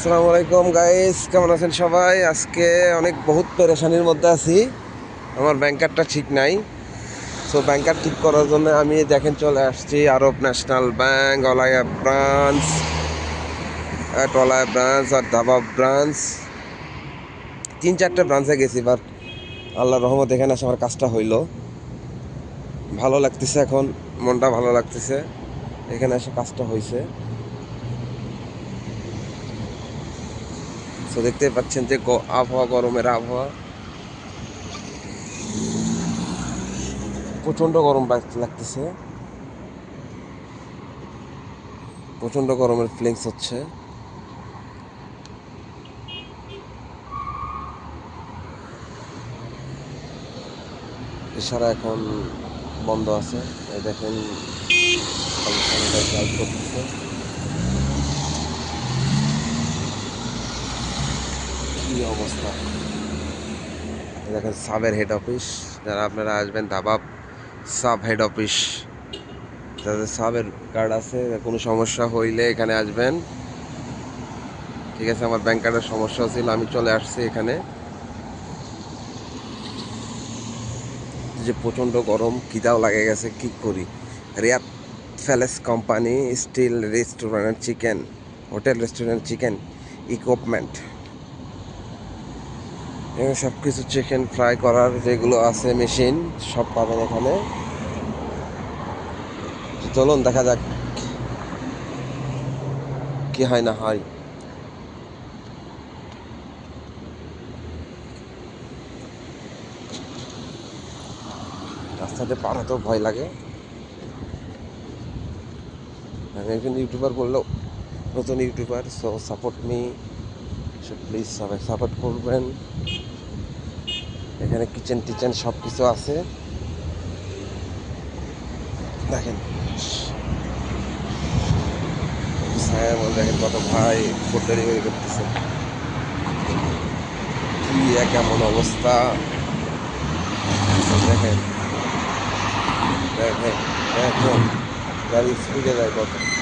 আসসালামু আলাইকুম গাইস কেমন আছেন সবাই? আজকে অনেক বহুত পেরেশানির মধ্যে আছি। আমার ব্যাংকারটা ঠিক নাই। সো ব্যাংকার ঠিক করার জন্য আমি দেখেন চলে আসছি। Arab National Bank Olaya branch টলায়া branch আর দাবা ব্রাঞ্চ তিন চারটে ব্রাঞ্চে গেছি বাট আল্লাহ রহমত এখানে এসে আমার কাজটা হইল। ভালো লাগতেছে এখন, মনটা ভালো লাগতেছে। এখানে এসে কাজটা হয়েছে তো দেখতে পাচ্ছেন যে আবহাওয়া গরমের আবহাওয়া। প্রচণ্ড গরম লাগতেছে। প্রচণ্ড গরমের ফিলিংস হচ্ছে। ইশারা এখন বন্ধ আছে। এই দেখেন করতেছে। অবস্থা? দেখেন, সাবের হেড অফিস যারা আপনারা আসবেন ধাবাব সাব হেড অফিস যাদের সাবের কার্ড আছে, কোনো সমস্যা হইলে এখানে আসবেন। ঠিক আছে, আমার ব্যাংক কার্ডের সমস্যা ছিল, আমি চলে আসছি এখানে। যে প্রচণ্ড গরম, খিদাও লাগে গেছে, কি করি? Riyadh palace company steel restaurant chicken, hotel restaurant chicken equipment এখানে সব কিছু চিকেন ফ্রাই করার যেগুলো আছে মেশিন সব পাবেন এখানে। চলুন, দেখা যাক কি হয় না হয়। রাস্তাতে পার হতেও ভয় লাগে। আমি একজন ইউটিউবার বললেও, নতুন YouTuber so support me so please সবাই সাপোর্ট করবেন। এখানে কিচেন টিচেন সব কিছু আছে। দেখেন। ছায়ার মধ্যে দেখেন কত ভাই ফুড ডেলিভারি করতেছে। কি এক এমন অবস্থা। দেখেন। দেখেন। দেখেন। গাড়ি স্পিডে যায় কত।